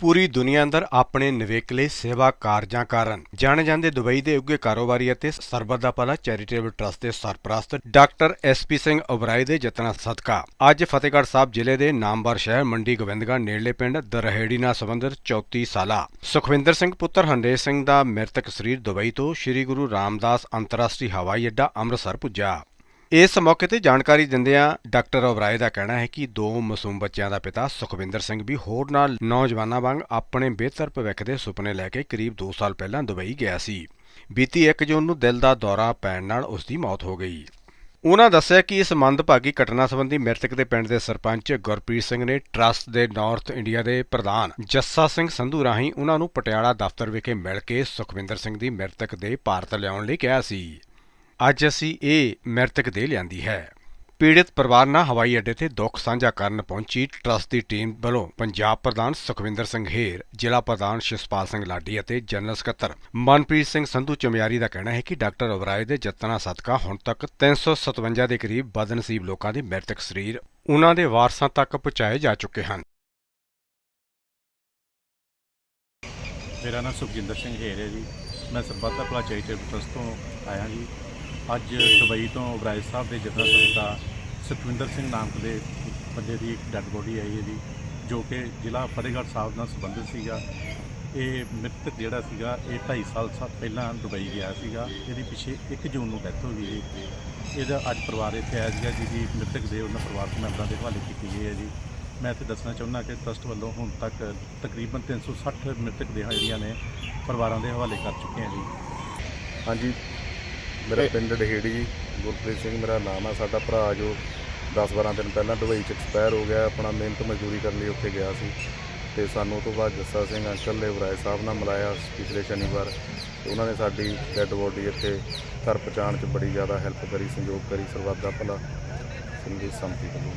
ਪੂਰੀ ਦੁਨੀਆ ਅੰਦਰ ਆਪਣੇ ਨਿਵੇਕਲੇ ਸੇਵਾ ਕਾਰਜਾਂ ਕਾਰਨ ਜਾਣੇ ਜਾਂਦੇ ਦੁਬਈ ਦੇ ਉੱਗੇ ਕਾਰੋਬਾਰੀ ਅਤੇ ਸਰਬੱਤ ਦਾ ਭਲਾ ਚੈਰੀਟੇਬਲ ਟਰਸਟ ਦੇ ਸਰਪ੍ਰਸਤ ਡਾਕਟਰ ਐਸਪੀ ਸਿੰਘ ਓਬਰਾਏ ਦੇ ਯਤਨਾਂ ਸਦਕਾ। ਅੱਜ ਫਤਿਹਗੜ੍ਹ ਸਾਹਿਬ ਜ਼ਿਲ੍ਹੇ ਦੇ ਨਾਮਵਰ ਸ਼ਹਿਰ ਮੰਡੀ ਗੋਬਿੰਦਗੜ੍ਹ ਨੇੜਲੇ ਪਿੰਡ ਦਰਹੇੜੀ ਨਾਲ ਸੰਬੰਧਿਤ 34 ਸਾਲਾ ਸੁਖਵਿੰਦਰ ਸਿੰਘ ਪੁੱਤਰ ਹੰਡੇਸ਼ ਸਿੰਘ ਦਾ ਮ੍ਰਿਤਕ ਸਰੀਰ ਦੁਬਈ ਤੋਂ ਸ੍ਰੀ ਗੁਰੂ ਰਾਮਦਾਸ ਅੰਤਰਰਾਸ਼ਟਰੀ ਹਵਾਈ ਅੱਡਾ ਅੰਮ੍ਰਿਤਸਰ ਪੁੱਜਾ। ਇਸ ਮੌਕੇ ਤੇ ਜਾਣਕਾਰੀ ਦਿੰਦਿਆਂ ਡਾਕਟਰ ਓਬਰਾਏ ਦਾ ਕਹਿਣਾ ਹੈ ਕਿ ਦੋ ਮਾਸੂਮ ਬੱਚਿਆਂ ਦਾ ਪਿਤਾ ਸੁਖਵਿੰਦਰ ਸਿੰਘ ਵੀ ਹੋਰ ਨਾਲ ਨੌਜਵਾਨਾਂ ਵਾਂਗ ਆਪਣੇ ਬਿਹਤਰ ਭਵਿੱਖ ਦੇ ਸੁਪਨੇ ਲੈ ਕੇ ਕਰੀਬ 2 ਸਾਲ ਪਹਿਲਾਂ ਦੁਬਈ ਗਿਆ ਸੀ। ਬੀਤੀ 1 ਜੂਨ ਨੂੰ ਦਿਲ ਦਾ ਦੌਰਾ ਪੈਣ ਨਾਲ ਉਸ ਦੀ ਮੌਤ ਹੋ ਗਈ। ਉਹਨਾਂ ਦੱਸਿਆ ਕਿ ਇਸ ਮੰਦਭਾਗੀ ਘਟਨਾ ਸੰਬੰਧੀ ਮ੍ਰਿਤਕ ਦੇ ਪਿੰਡ ਦੇ ਸਰਪੰਚ ਗੁਰਪ੍ਰੀਤ ਸਿੰਘ ਨੇ ਟਰੱਸਟ ਦੇ ਨਾਰਥ ਇੰਡੀਆ ਦੇ ਪ੍ਰਧਾਨ ਜੱਸਾ ਸਿੰਘ ਸੰਧੂ ਰਾਹੀਂ ਉਹਨਾਂ ਨੂੰ ਪਟਿਆਲਾ ਦਫ਼ਤਰ ਵਿਖੇ ਮਿਲ ਕੇ ਸੁਖਵਿੰਦਰ ਸਿੰਘ ਦੀ ਮ੍ਰਿਤਕ ਦੇ ਭਾਰਤ ਲਿਆਉਣ ਲਈ ਕਿਹਾ ਸੀ। ਅੱਜ ਅਸੀਂ ਇਹ ਮ੍ਰਿਤਕ ਦੇ ਲਿਆਂਦੀ ਹੈ। ਪੀੜਿਤ ਪਰਿਵਾਰ ਨਾਲ ਹਵਾਈ ਅੱਡੇ ਤੇ ਦੁੱਖ ਸਾਂਝਾ ਕਰਨ ਪਹੁੰਚੀ ਟਰੱਸਟ ਦੀ ਟੀਮ ਵੱਲੋਂ ਪੰਜਾਬ ਪ੍ਰਧਾਨ ਸੁਖਵਿੰਦਰ ਸਿੰਘ ਹੇਰ, ਜ਼ਿਲ੍ਹਾ ਪ੍ਰਧਾਨ ਸ਼ਿਸ਼ਪਾਲ ਸਿੰਘ ਲਾਡੀ ਅਤੇ ਜਨਰਲ ਸਕੱਤਰ ਮਨਪ੍ਰੀਤ ਸਿੰਘ ਸੰਧੂ ਚਮਿਆਰੀ ਦਾ ਕਹਿਣਾ ਹੈ ਕਿ ਡਾਕਟਰ ਉਬਰਾਏ ਦੇ ਯਤਨਾਂ ਸਦਕਾ ਹੁਣ ਤੱਕ 357 ਦੇ ਕਰੀਬ ਬਦਨਸੀਬ ਲੋਕਾਂ ਦੇ ਮ੍ਰਿਤਕ ਸਰੀਰ ਉਹਨਾਂ ਦੇ ਵਾਰਸਾਂ ਤੱਕ ਪਹੁੰਚਾਏ ਜਾ ਚੁੱਕੇ ਹਨ। ਮੇਰਾ ਨਾਮ ਸੁਖਜਿੰਦਰ ਸਿੰਘ ਹੇਰ ਹੈ ਜੀ। ਮੈਂ ਸਰਬੱਤ ਦਾ ਭਲਾ ਚੈਰੀਟੇਬਲ ਟਰਸਟ ਤੋਂ ਆਇਆ ਜੀ। ਅੱਜ ਦੁਬਈ ਤੋਂ ਉਬਰਾਏ ਸਾਹਿਬ ਦੇ ਜਤਨ ਸਦਕਾ ਸੁਖਵਿੰਦਰ ਸਿੰਘ ਨਾਮਕ ਦੇ ਬੰਦੇ ਦੀ ਇੱਕ ਡੈੱਡ ਬੋਡੀ ਆਈ ਹੈ ਜੀ, ਜੋ ਕਿ ਜ਼ਿਲ੍ਹਾ ਫਤਿਹਗੜ੍ਹ ਸਾਹਿਬ ਨਾਲ ਸੰਬੰਧਿਤ ਸੀਗਾ। ਇਹ ਮ੍ਰਿਤਕ ਜਿਹੜਾ ਸੀਗਾ, ਇਹ 2.5 ਸਾਲ ਸਾ- ਪਹਿਲਾਂ ਦੁਬਈ ਗਿਆ ਸੀਗਾ। ਇਹਦੀ ਪਿੱਛੇ 1 ਜੂਨ ਨੂੰ ਡੈਥ ਹੋ ਗਈ ਜੀ। ਇਹਦਾ ਅੱਜ ਪਰਿਵਾਰ ਇੱਥੇ ਆਇਆ ਸੀਗਾ, ਜਿਹਦੀ ਮ੍ਰਿਤਕ ਦੇ ਉਹਨਾਂ ਪਰਿਵਾਰਕ ਮੈਂਬਰਾਂ ਦੇ ਹਵਾਲੇ ਕੀਤੀ ਗਈ ਹੈ ਜੀ। ਮੈਂ ਇੱਥੇ ਦੱਸਣਾ ਚਾਹੁੰਦਾ ਕਿ ਟਰਸਟ ਵੱਲੋਂ ਹੁਣ ਤੱਕ ਤਕਰੀਬਨ 360 ਮ੍ਰਿਤਕ ਦੇਹਾਂ ਜਿਹੜੀਆਂ ਨੇ ਪਰਿਵਾਰਾਂ ਦੇ ਹਵਾਲੇ ਕਰ ਚੁੱਕੇ ਹਾਂ ਜੀ। ਹਾਂਜੀ। ਮੇਰਾ ਪਿੰਡ ਡਹੇੜੀ ਜੀ ਗੁਰਪ੍ਰੀਤ ਸਿੰਘ ਮੇਰਾ ਨਾਮ ਆ ਸਾਡਾ ਭਰਾ ਜੋ 10-12 ਦਿਨ ਪਹਿਲਾਂ ਦੁਬਈ ਚ ਐਕਸਪਾਇਰ ਹੋ ਗਿਆ ਆਪਣਾ ਮਿਹਨਤ ਮਜ਼ਦੂਰੀ ਕਰਨ ਲਈ ਉੱਥੇ ਗਿਆ ਸੀ। ਤੇ ਸਾਨੂੰ ਉਹ ਤੋਂ ਬਾਅਦ ਜੱਸਾ ਸਿੰਘ ਅੰਕਲ ਨੇ ਵਰਾਏ ਸਾਹਿਬ ਨਾਲ ਮਿਲਾਇਆ ਪਿਛਲੇ ਸ਼ਨੀਵਾਰ। ਤੇ ਉਹਨਾਂ ਨੇ ਸਾਡੀ ਡੈੱਡ ਬੋਡੀ ਇੱਥੇ ਘਰ ਪਹੁੰਚਾਉਣ ਚ ਬੜੀ ਜ਼ਿਆਦਾ ਹੈਲਪ ਕਰੀ ਸੰਯੋਗ ਕਰੀ ਸਰਬੱਤ ਦਾ ਭਲਾ ਸੰਗੀਤ ਸੰਮਤੀ ਵੱਲੋਂ।